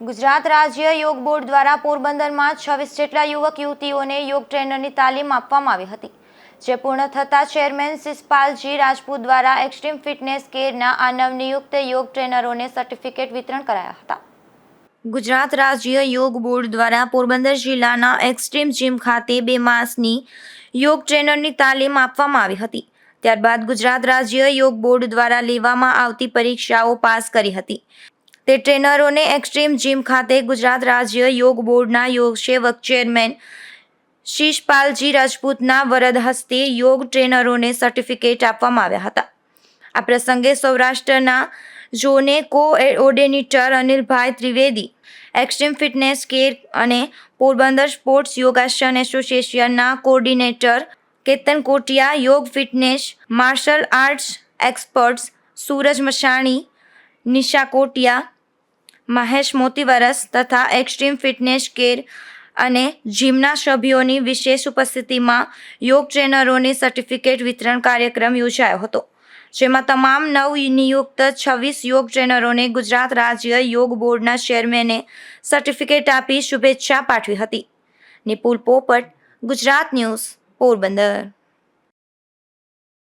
ગુજરાત રાજ્ય યોગ બોર્ડ દ્વારા પોરબંદરમાં છવ્વીસ જેટલા યુવક યુવતીઓને યોગ ટ્રેનરની તાલીમ આપવામાં આવી હતી, જે પૂર્ણ થતાં ચેરમેન શિષપાલજી રાજપૂત દ્વારા એક્સ્ટ્રીમ ફિટનેસ કેરના આ નવનિયુક્ત યોગ ટ્રેનરોને સર્ટિફિકેટ વિતરણ કરાયા હતા. ગુજરાત રાજ્ય યોગ બોર્ડ દ્વારા પોરબંદર જિલ્લાના એક્સ્ટ્રીમ જીમ ખાતે બે માસની યોગ ટ્રેનરની તાલીમ આપવામાં આવી હતી. ત્યારબાદ ગુજરાત રાજ્ય યોગ બોર્ડ દ્વારા લેવામાં આવતી પરીક્ષાઓ પાસ કરી હતી. તે ટ્રેનરોને એક્સ્ટ્રીમ જીમ ખાતે ગુજરાત રાજ્ય યોગ બોર્ડના યોગ સેવક ચેરમેન શિષપાલજી રાજપૂતના વરદ હસ્તે યોગ ટ્રેનરોને સર્ટિફિકેટ આપવામાં આવ્યા હતા. આ પ્રસંગે સૌરાષ્ટ્રના ઝોને coordinator Anilbhai Trivedi, extreme fitness care અને પોરબંદર સ્પોર્ટ્સ યોગાસન એસોસિએશનના coordinator Ketan Kotiya, yoga fitness martial arts experts Suraj Mashani Nisha Kotiya Mahesh Motivaras તથા એક્સ્ટ્રીમ ફિટનેસ કેર અને જીમના સભ્યોની વિશેષ ઉપસ્થિતિમાં યોગ ટ્રેનરોની સર્ટિફિકેટ વિતરણ કાર્યક્રમ યોજાયો હતો, જેમાં તમામ નવ નિયુક્ત છવ્વીસ યોગ ટ્રેનરોને ગુજરાત રાજ્ય યોગ બોર્ડના ચેરમેને સર્ટિફિકેટ આપી શુભેચ્છા પાઠવી હતી. નિપુલ પોપટ, ગુજરાત ન્યૂઝ, પોરબંદર.